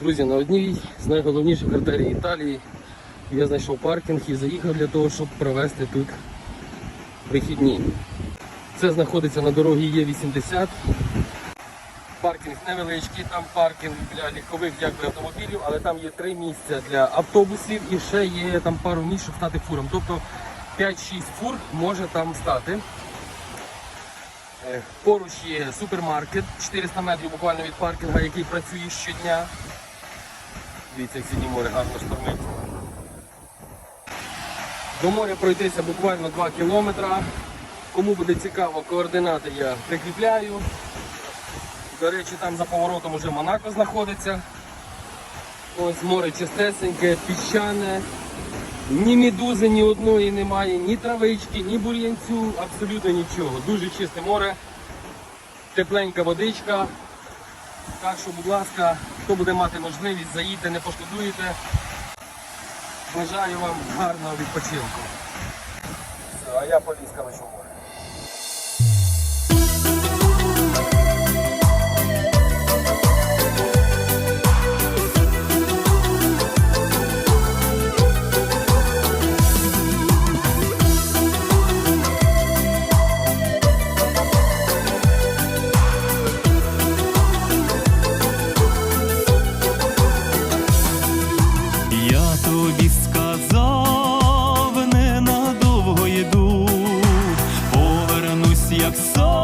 Друзі, на одній з найголовніших артерій Італії я знайшов паркінг і заїхав для того, щоб провести тут вихідні. Це знаходиться на дорогі Є80. Паркінг невеличкий, там паркінг для легкових якби, автомобілів, але там є три місця для автобусів і ще є там пару місць, щоб стати фуром. Тобто 5-6 фур може там стати. Е, Поруч є супермаркет, 400 метрів буквально від паркінга, який працює щодня. Дивіться, як сьогодні море гарно штормить. До моря пройтися буквально 2 кілометри. Кому буде цікаво, координати я прикріпляю. До речі, там за поворотом уже Монако знаходиться. Ось море чистесеньке, піщане. Ні медузи, ні одної немає, ні травички, ні бур'янцю, абсолютно нічого. Дуже чисте море, тепленька водичка. Так що, будь ласка, хто буде мати можливість, заїдьте, не пошкодуєте. Бажаю вам гарного відпочинку. А я поліз, море. so